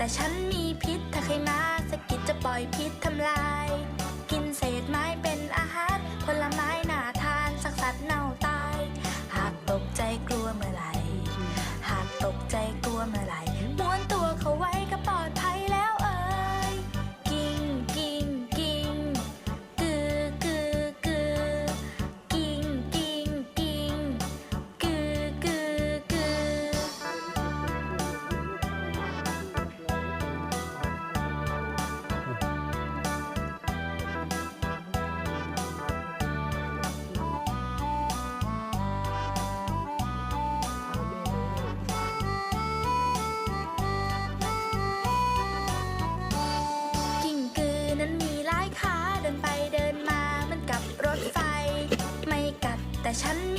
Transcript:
แต่ฉันมีพิษถ้าใครมาสกิดจะปล่อยพิษทำลาย แต่ฉัน